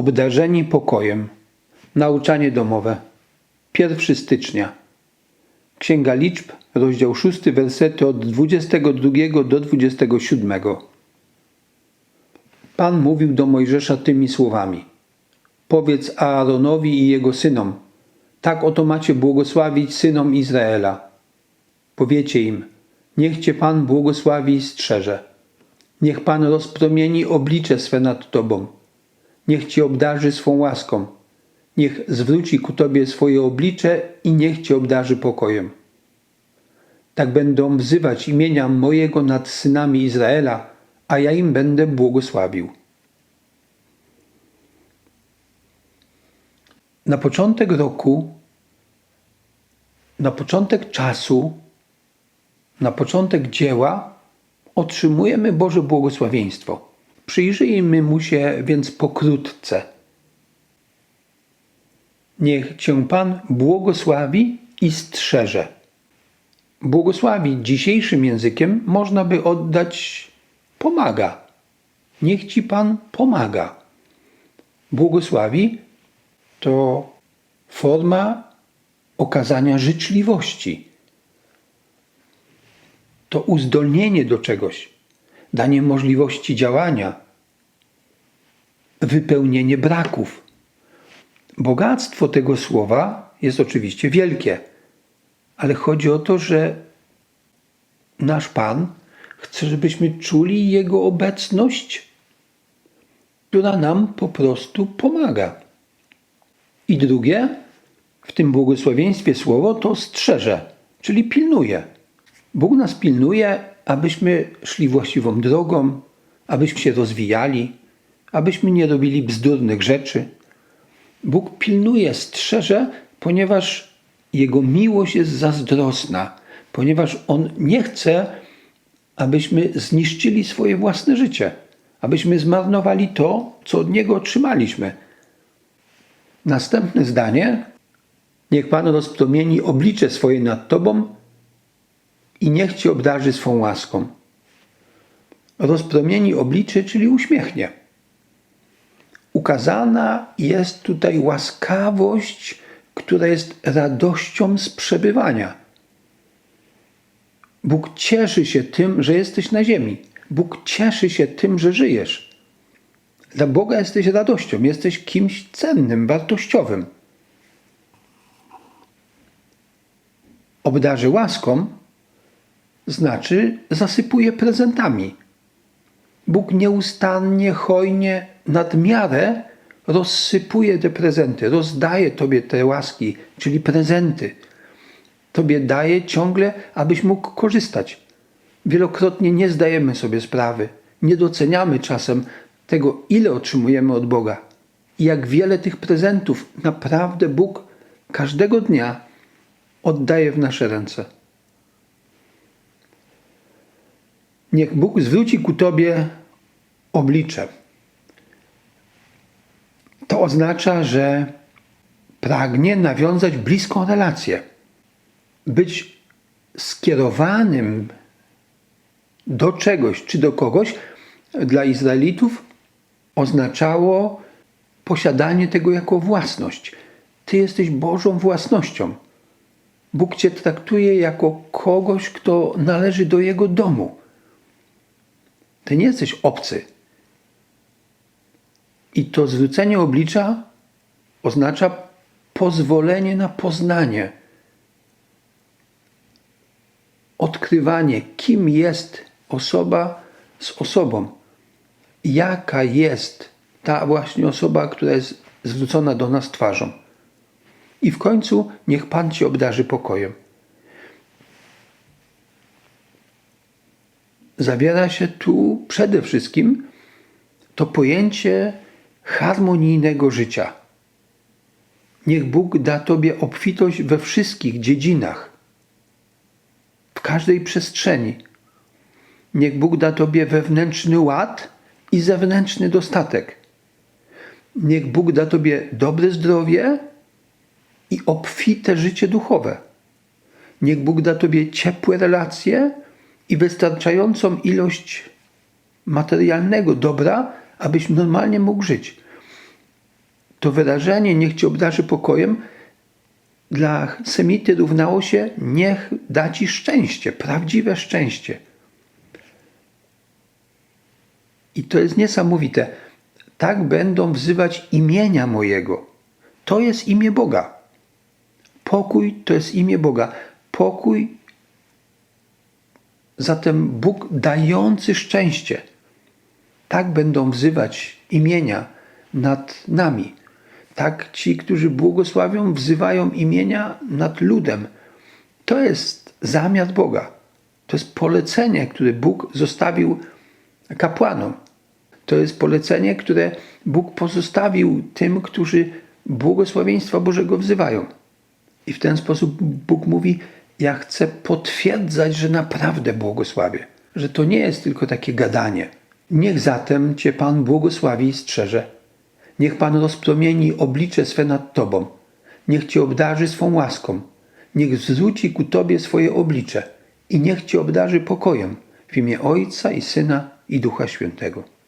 Obdarzeni pokojem. Nauczanie domowe. 1 stycznia. Księga Liczb, rozdział 6, wersety od 22 do 27. Pan mówił do Mojżesza tymi słowami. Powiedz Aaronowi i jego synom, tak oto macie błogosławić synom Izraela. Powiecie im, niech Cię Pan błogosławi i strzeże. Niech Pan rozpromieni oblicze swe nad Tobą. Niech Cię obdarzy swą łaską. Niech zwróci ku Tobie swoje oblicze i niech Cię obdarzy pokojem. Tak będą wzywać imienia mojego nad synami Izraela, a ja im będę błogosławił. Na początek roku, na początek czasu, na początek dzieła otrzymujemy Boże błogosławieństwo. Przyjrzyjmy mu się więc pokrótce. Niech Cię Pan błogosławi i strzeże. Błogosławić dzisiejszym językiem można by oddać pomaga. Niech Ci Pan pomaga. Błogosławi to forma okazania życzliwości. To uzdolnienie do czegoś, danie możliwości działania, wypełnienie braków. Bogactwo tego słowa jest oczywiście wielkie, ale chodzi o to, że nasz Pan chce, żebyśmy czuli Jego obecność, która nam po prostu pomaga. I drugie, w tym błogosławieństwie słowo to strzeże, czyli pilnuje. Bóg nas pilnuje, abyśmy szli właściwą drogą, abyśmy się rozwijali, abyśmy nie robili bzdurnych rzeczy. Bóg pilnuje, strzeże, ponieważ Jego miłość jest zazdrosna, ponieważ On nie chce, abyśmy zniszczyli swoje własne życie, abyśmy zmarnowali to, co od Niego otrzymaliśmy. Następne zdanie. Niech Pan rozpromieni oblicze swoje nad Tobą i niech Cię obdarzy swą łaską. Rozpromieni oblicze, czyli uśmiechnie. Ukazana jest tutaj łaskawość, która jest radością z przebywania. Bóg cieszy się tym, że jesteś na ziemi. Bóg cieszy się tym, że żyjesz. Dla Boga jesteś radością, jesteś kimś cennym, wartościowym. Obdarzy łaską znaczy zasypuje prezentami. Bóg nieustannie, hojnie, nadmiarę rozsypuje te prezenty, rozdaje Tobie te łaski, czyli prezenty. Tobie daje ciągle, abyś mógł korzystać. Wielokrotnie nie zdajemy sobie sprawy, nie doceniamy czasem tego, ile otrzymujemy od Boga i jak wiele tych prezentów naprawdę Bóg każdego dnia oddaje w nasze ręce. Niech Bóg zwróci ku Tobie oblicze. Oznacza, że pragnie nawiązać bliską relację, być skierowanym do czegoś czy do kogoś dla Izraelitów oznaczało posiadanie tego jako własność. Ty jesteś Bożą własnością. Bóg Cię traktuje jako kogoś, kto należy do Jego domu. Ty nie jesteś obcy. I to zwrócenie oblicza oznacza pozwolenie na poznanie, odkrywanie, kim jest osoba z osobą, jaka jest ta właśnie osoba, która jest zwrócona do nas twarzą. I w końcu niech Pan Ci obdarzy pokojem. Zawiera się tu przede wszystkim to pojęcie harmonijnego życia. Niech Bóg da Tobie obfitość we wszystkich dziedzinach, w każdej przestrzeni. Niech Bóg da Tobie wewnętrzny ład i zewnętrzny dostatek. Niech Bóg da Tobie dobre zdrowie i obfite życie duchowe. Niech Bóg da Tobie ciepłe relacje i wystarczającą ilość materialnego dobra, abyś normalnie mógł żyć. To wyrażenie niech Cię obdarzy pokojem dla Semity równało się niech da Ci szczęście, prawdziwe szczęście. I to jest niesamowite. Tak będą wzywać imienia mojego. To jest imię Boga. Pokój to jest imię Boga. Pokój, zatem Bóg dający szczęście. Tak będą wzywać imienia nad nami. Tak ci, którzy błogosławią, wzywają imienia nad ludem. To jest zamiar Boga. To jest polecenie, które Bóg zostawił kapłanom. To jest polecenie, które Bóg pozostawił tym, którzy błogosławieństwa Bożego wzywają. I w ten sposób Bóg mówi: Ja chcę potwierdzać, że naprawdę błogosławię, że to nie jest tylko takie gadanie. Niech zatem Cię Pan błogosławi i strzeże. Niech Pan rozpromieni oblicze swe nad Tobą. Niech Cię obdarzy swą łaską. Niech zwróci ku Tobie swoje oblicze i niech Cię obdarzy pokojem w imię Ojca i Syna i Ducha Świętego.